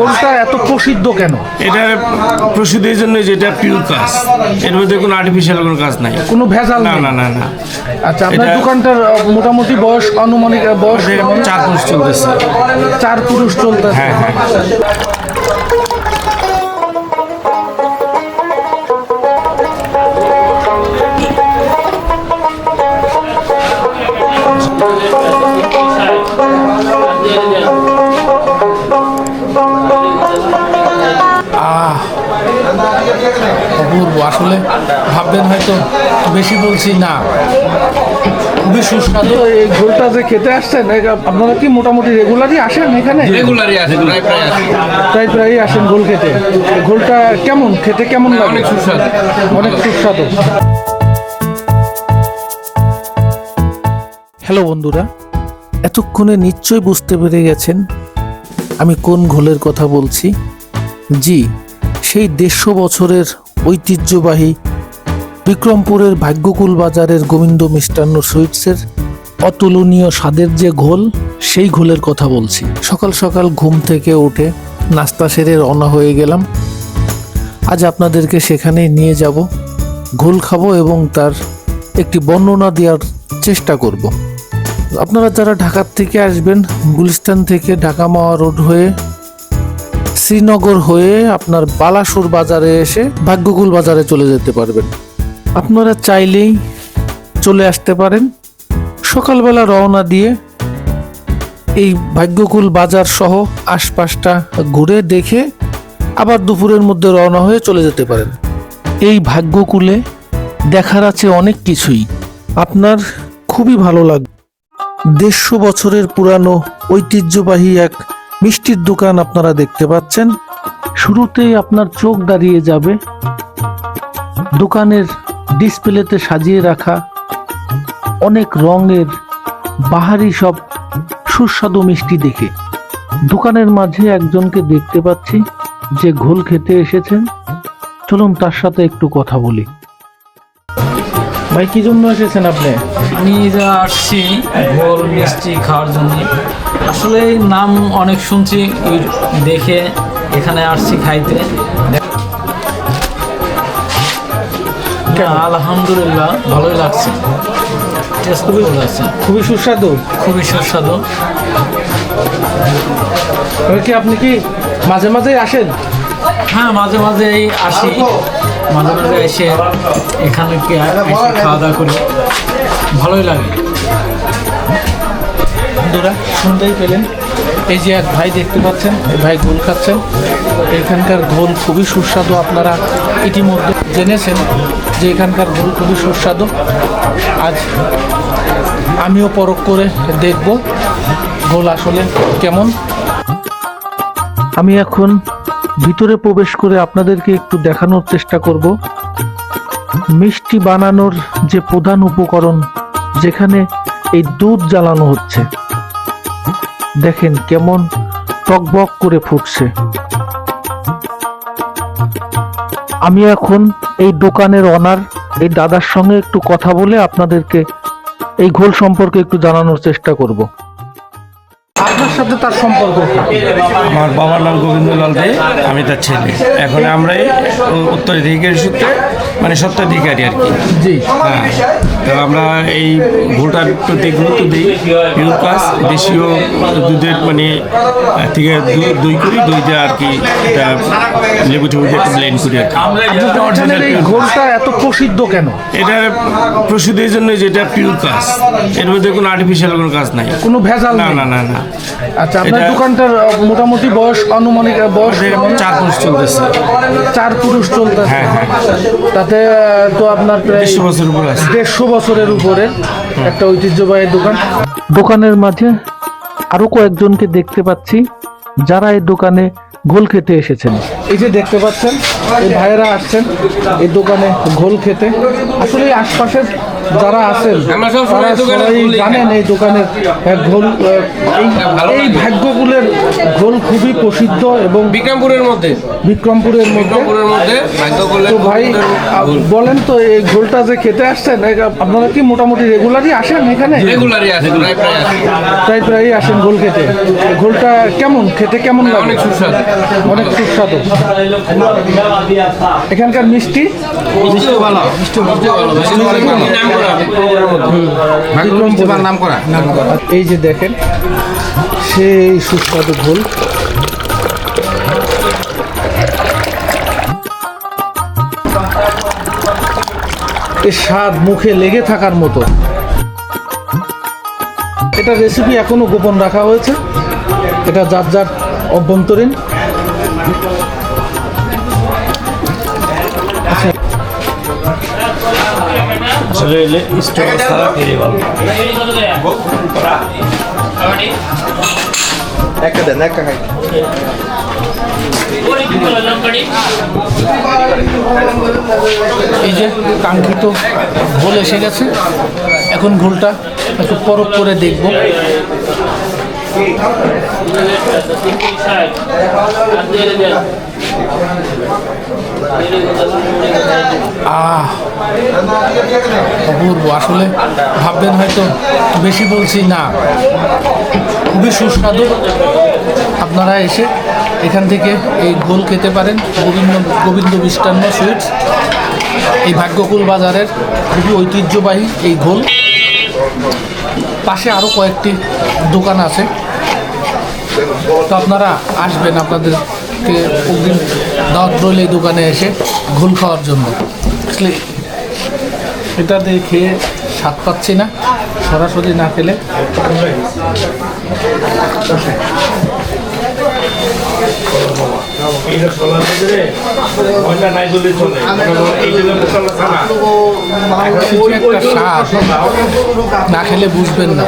ঘোলটা এত প্রসিদ্ধ কেন? এটা প্রসিদ্ধের জন্য যেটা পিওর কাজ। এর মধ্যে কোনো আর্টিফিশিয়াল কোনো কাজ নাই। কোনো ভেজাল না না না না। আচ্ছা আপনার দোকানটার মোটামুটি বয়স আনুমানিক বয়স? চার পুরুষ চলতেছে। চার পুরুষ চলতেছে। হ্যাঁ হ্যাঁ। অপূর্ব। আসলে ভাববেন হয়তো বেশি বলছি না। খুবই সুস্বাদু। এই ঘোলটা যে খেতে আসছেন আপনারা কি মোটামুটি রেগুলারই আসেন এখানে? রেগুলারই আছে প্রায় প্রায় আছে প্রায় প্রায়ই আসেন ঘোল খেতে। ঘোলটা কেমন? খেতে কেমন লাগে? অনেক সুস্বাদু। অনেক সুস্বাদু। হ্যালো বন্ধুরা এতক্ষণে নিশ্চয়ই বুঝতে পেরে গেছেন আমি কোন ঘোলের কথা বলছি। জি সেই দেড়শো বছরের ঐতিহ্যবাহী বিক্রমপুরের ভাগ্যকুল বাজারের গোবিন্দ মিষ্টান্ন সুইটসের অতুলনীয় স্বাদের যে ঘোল, সেই ঘোলের কথা বলছি। সকাল সকাল ঘুম থেকে উঠে নাস্তা সেরে রওনা হয়ে গেলাম। আজ আপনাদেরকে সেখানে নিয়ে যাব। ঘোল খাব এবং তার একটি বর্ণনা দেওয়ার চেষ্টা করব। আপনারা যারা ঢাকার থেকে আসবেন, গুলিস্তান থেকে ঢাকা মাওয়া রোড হয়ে শ্রীনগর হয়ে আপনার বালাসুর বাজারে এসে ভাগ্যকুল বাজারে চলে যেতে পারবেন। আপনারা চাইলেই চলে আসতে পারেন। সকালবেলা রওনা দিয়ে এই ভাগ্যকুল বাজার সহ আশপাশটা ঘুরে দেখে আবার দুপুরের মধ্যে রওনা হয়ে চলে যেতে পারেন। এই ভাগ্যকুলে দেখার আছে অনেক কিছুই। আপনার খুবই ভালো লাগবে দেড়শো বছরের পুরানো ঐতিহ্যবাহী এক মিষ্টির দোকান আপনারা দেখতে পাচ্ছেন। শুরুতেই আপনার চোখ দাঁড়িয়ে যাবে। দোকানের ডিসপ্লেতে সাজিয়ে রাখা অনেক রঙের বাহারি সব সুস্বাদু মিষ্টি দেখে। দোকানের মাঝে একজনকে দেখতে পাচ্ছি যে ঘোল খেতে এসেছেন। চলুন তার সাথে একটু কথা বলি। ভাই, কি জন্য এসেছেন আপনি? আমি যা আসছি ঘোল, মিষ্টি খাওয়ার জন্য। আসলে নাম অনেক শুনছি দেখে এখানে আসছি খাইতে। আলহামদুলিল্লাহ ভালোই লাগছে। টেস্ট খুবই ভালো লাগছে। খুবই সুস্বাদু? খুবই সুস্বাদু। কি আপনি কি মাঝে মাঝে আসেন? হ্যাঁ মাঝে মাঝে আসি। মাঝে মাঝে এসে এখানে কি খাওয়া দাওয়া করি। ভালোই লাগে। বন্ধুরা, শুনতেই পেলেন? এই যে এক ভাই দেখতে পাচ্ছেন, এই ভাই ঘোল খাচ্ছেন। এখানকার ঘোল খুবই সুস্বাদু আপনারা ইতিমধ্যে জেনেছেন যে এখানকার ঘোল খুবই সুস্বাদু। আজ আমিও পরখ করে দেখব ঘোল আসলে কেমন। আমি এখন ভিতরে প্রবেশ করে আপনাদেরকে একটু দেখানোর চেষ্টা করব। মিষ্টি বানানোর যে প্রধান উপকরণ, যেখানে এই দুধ জ্বালানো হচ্ছে। দেখেন কেমন টকবক করে ফুটছে। আমি এখন এই দোকানের অনার এই দাদার সঙ্গে একটু কথা বলে আপনাদেরকে এই ঘোল সম্পর্কে একটু জানানোর চেষ্টা করব। আপনার সাথে তার সম্পর্ক আমার বাবার নাম গোবিন্দলাল দে আমি তার ছেলে। এখন আমরা উত্তরাধিকারী সূত্রে মানে সত্ত্বাধিকারী আর কি। জি। হ্যাঁ। তো আমরা এই ভোটার প্রতি গুরুত্ব দিই। পিওর কাজ দেশীয় দুধের মানে থেকে দই করি দইটা আর কি এটা লেবু টেবু দিয়ে একটু ব্লেন্ড করি আর কি। ঘোলটা এত প্রসিদ্ধ কেন? এটা প্রসিদ্ধের জন্য যেটা পিওর কাজ। এর মধ্যে কোনো আর্টিফিশিয়াল কোনো কাজ নাই। কোনো ভেজাল না না না না। আচ্ছা আপনার দোকানটার মোটামুটি বয়স আনুমানিক বয়স চার পুরুষ চলতেছে। চার পুরুষ চলতেছে। হ্যাঁ, হ্যাঁ। তাতে তো আপনার প্রায় দেড়শো বছর উপর আছে। দেড়শো বছরের উপরে একটা ঐতিহ্যবাহী দোকান। দোকানের মাঝে আরও কয়েকজনকে দেখতে পাচ্ছি যারা এই দোকানে ঘোল খেতে এসেছেন। এই যে দেখতে পাচ্ছেন এই ভাইয়েরা আসছেন এই দোকানে ঘোল খেতে। আসলে আশপাশের যারা আছেন আমরা তারা দোকানে সবাই জানেন এই দোকানের ঘোল এই- লাগে। ঘোল খুবই প্রসিদ্ধ এবং বিক্রমপুরের মধ্যে। বিক্রমপুরের মধ্যে। বিক্রমপুরের মধ্যে ভাগ্য তো ভাই বলেন তো এই ঘোলটা যে খেতে আসছেন আপনারা কি মোটামুটি রেগুলারই আসেন এখানে? রেগুলারই আছে প্রায় প্রায় প্রায় প্রায়ই আসেন ঘোল খেতে ঘোলটা কেমন খেতে কেমন লাগে? অনেক সুস্বাদু। অনেক সুস্বাদু। এখানকার মিষ্টি? মিষ্টিও ভালো মিষ্টি ভালো। এই যে দেখেন, সেই সুস্বাদু ঘোল এর স্বাদ মুখে লেগে থাকার মতো। এটা রেসিপি এখনও গোপন রাখা হয়েছে। এটা যার যার অভ্যন্তরীণ। একটা দেন একটা খাই। এই যে কাঙ্ক্ষিত ভুল এসে গেছে এখন ভুলটা একটু পরক করে দেখব। অপূর্ব। আসলে ভাববেন হয়তো বেশি বলছি না। খুবই সুস্বাদু। আপনারা এসে এখান থেকে এই ঘোল খেতে পারেন। গোবিন্দ গোবিন্দ মিষ্টান্ন সুইটস। এই ভাগ্যকুল বাজারের খুবই ঐতিহ্যবাহী এই ঘোল পাশে আরও কয়েকটি দোকান আছে। তো আপনারা আসবেন আপনাদেরকে একদিন দাওয়াত রইল এই দোকানে এসে ঘোল খাওয়ার জন্য। আসলে এটা দিয়ে খেয়ে স্বাদ পাচ্ছি না, সরাসরি না খেলে। না খেলে বুঝবেন না।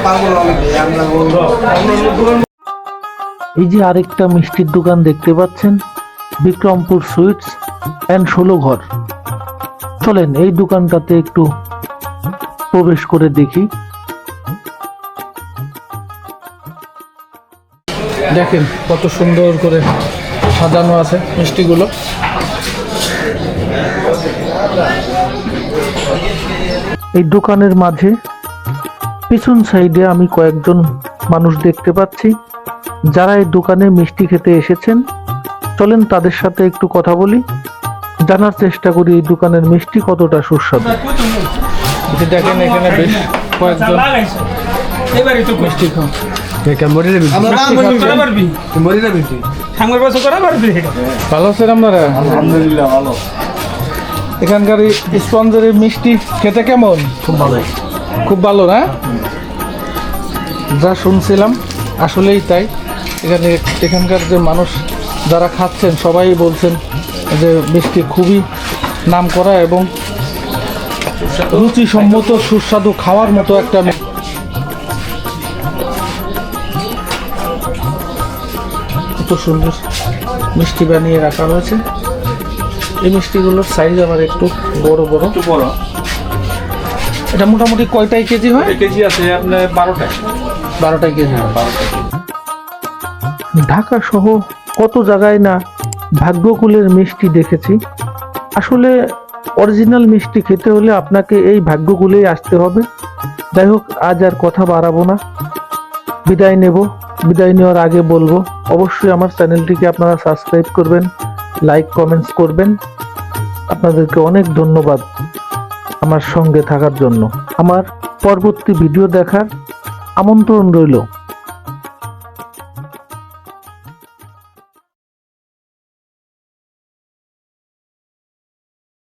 এই যে আরেকটা মিষ্টির দোকান দেখতে পাচ্ছেন, বিক্রমপুর সুইটস অ্যান্ড ষোলো ঘর। চলেন এই দোকানটাতে একটু প্রবেশ করে দেখি। দেখেন কত সুন্দর করে সাজানো আছে মিষ্টিগুলো। এই দোকানের মাঝে পিছন সাইডে আমি কয়েকজন মানুষ দেখতে পাচ্ছি। যারা এই দোকানে মিষ্টি খেতে এসেছেন চলেন তাদের সাথে একটু কথা বলি। জানার চেষ্টা করি এই দোকানের মিষ্টি কতটা সুস্বাদু। দেখেন এখানে বেশ কয়েকজন। মিষ্টি ভালো আছেন আপনারা? আলহামদুলিল্লাহ ভালো। এখানকার স্পঞ্জের মিষ্টি খেতে কেমন? খুব ভালো। খুব ভালো না? যা শুনছিলাম আসলেই তাই। এখানে এখানকার যে মানুষ যারা খাচ্ছেন সবাই বলছেন যে মিষ্টি খুবই নাম করা এবং রুচিসম্মত সুস্বাদু খাওয়ার মতো একটা কত সুন্দর মিষ্টি বানিয়ে রাখা হয়েছে। এই মিষ্টিগুলোর সাইজ আবার একটু বড় বড়। বড়। এটা মোটামুটি কয়টাই কেজি হয়? কেজি আছে আপনার বারোটায়। বারোটাই কেজি হয়। ঢাকা সহ কত জায়গায় না ভাগ্যকুলের মিষ্টি দেখেছি। আসলে অরিজিনাল মিষ্টি খেতে হলে আপনাকে এই ভাগ্যকুলেই আসতে হবে। যাই হোক, আজ আর কথা বাড়াবো না। বিদায় নেব। বিদায় নেওয়ার আগে বলব, অবশ্যই আমার চ্যানেলটিকে আপনারা সাবস্ক্রাইব করবেন, লাইক, কমেন্টস করবেন। আপনাদেরকে অনেক ধন্যবাদ আমার সঙ্গে থাকার জন্য। আমার পরবর্তী ভিডিও দেখার আমন্ত্রণ রইল।